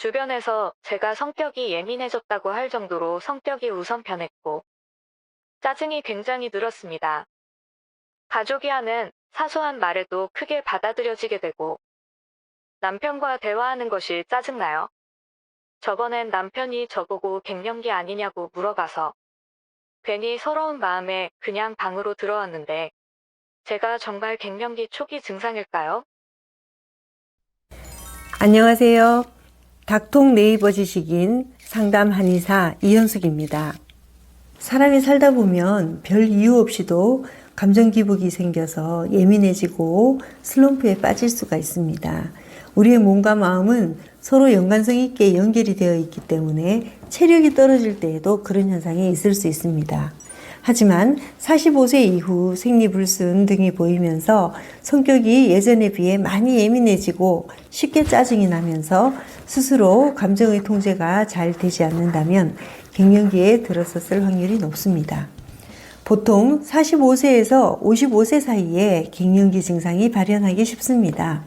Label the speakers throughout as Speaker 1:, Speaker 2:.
Speaker 1: 주변에서 제가 성격이 예민해졌다고 할 정도로 성격이 우선 변했고, 짜증이 굉장히 늘었습니다. 가족이 하는 사소한 말에도 크게 받아들여지게 되고, 남편과 대화하는 것이 짜증나요. 저번엔 남편이 저보고 갱년기 아니냐고 물어봐서, 괜히 서러운 마음에 그냥 방으로 들어왔는데, 제가 정말 갱년기 초기 증상일까요?
Speaker 2: 안녕하세요. 닥통 네이버 지식인 상담 한의사 이현숙입니다. 사람이 살다 보면 별 이유 없이도 감정 기복이 생겨서 예민해지고 슬럼프에 빠질 수가 있습니다. 우리의 몸과 마음은 서로 연관성 있게 연결이 되어 있기 때문에 체력이 떨어질 때에도 그런 현상이 있을 수 있습니다. 하지만 45세 이후 생리불순 등이 보이면서 성격이 예전에 비해 많이 예민해지고 쉽게 짜증이 나면서 스스로 감정의 통제가 잘 되지 않는다면 갱년기에 들어섰을 확률이 높습니다. 보통 45세에서 55세 사이에 갱년기 증상이 발현하기 쉽습니다.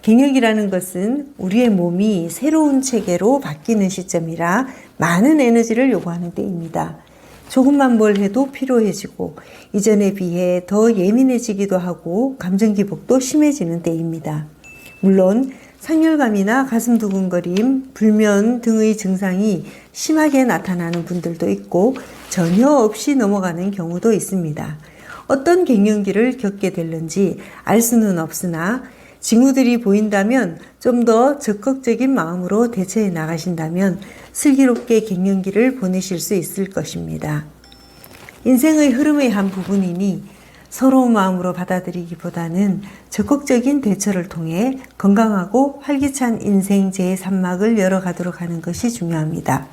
Speaker 2: 갱년기라는 것은 우리의 몸이 새로운 체계로 바뀌는 시점이라 많은 에너지를 요구하는 때입니다. 조금만 뭘 해도 피로해지고 이전에 비해 더 예민해지기도 하고 감정 기복도 심해지는 때입니다. 물론 상열감이나 가슴 두근거림, 불면 등의 증상이 심하게 나타나는 분들도 있고 전혀 없이 넘어가는 경우도 있습니다. 어떤 갱년기를 겪게 될는지 알 수는 없으나 징후들이 보인다면 좀 더 적극적인 마음으로 대처해 나가신다면 슬기롭게 갱년기를 보내실 수 있을 것입니다. 인생의 흐름의 한 부분이니 서러운 마음으로 받아들이기보다는 적극적인 대처를 통해 건강하고 활기찬 인생 제3막을 열어가도록 하는 것이 중요합니다.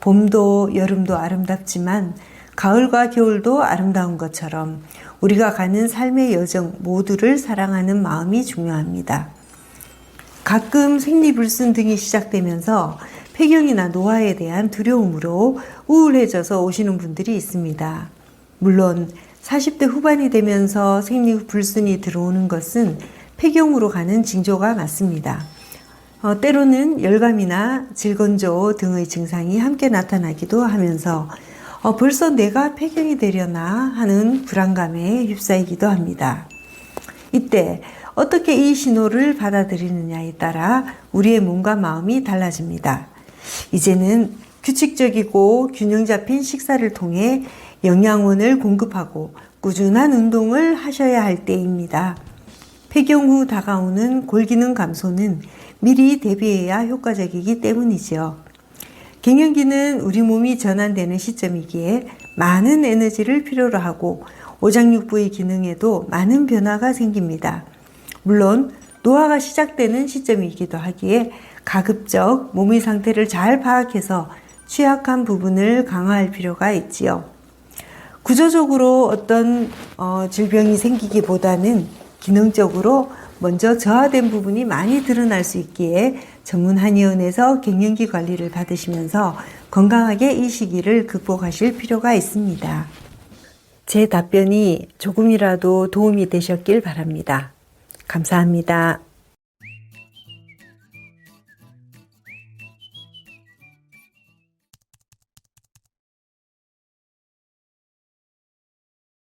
Speaker 2: 봄도 여름도 아름답지만 가을과 겨울도 아름다운 것처럼 우리가 가는 삶의 여정 모두를 사랑하는 마음이 중요합니다. 가끔 생리불순 등이 시작되면서 폐경이나 노화에 대한 두려움으로 우울해져서 오시는 분들이 있습니다. 물론 40대 후반이 되면서 생리불순이 들어오는 것은 폐경으로 가는 징조가 맞습니다. 어, 때로는 열감이나 질건조 등의 증상이 함께 나타나기도 하면서 어, 벌써 내가 폐경이 되려나 하는 불안감에 휩싸이기도 합니다. 이때 어떻게 이 신호를 받아들이느냐에 따라 우리의 몸과 마음이 달라집니다. 이제는 규칙적이고 균형 잡힌 식사를 통해 영양원을 공급하고 꾸준한 운동을 하셔야 할 때입니다. 폐경 후 다가오는 골기능 감소는 미리 대비해야 효과적이기 때문이죠. 갱년기는 우리 몸이 전환되는 시점이기에 많은 에너지를 필요로 하고 오장육부의 기능에도 많은 변화가 생깁니다. 물론 노화가 시작되는 시점이기도 하기에 가급적 몸의 상태를 잘 파악해서 취약한 부분을 강화할 필요가 있지요. 구조적으로 어떤 어, 질병이 생기기보다는 기능적으로 먼저 저하된 부분이 많이 드러날 수 있기에 전문 한의원에서 갱년기 관리를 받으시면서 건강하게 이 시기를 극복하실 필요가 있습니다. 제 답변이 조금이라도 도움이 되셨길 바랍니다. 감사합니다.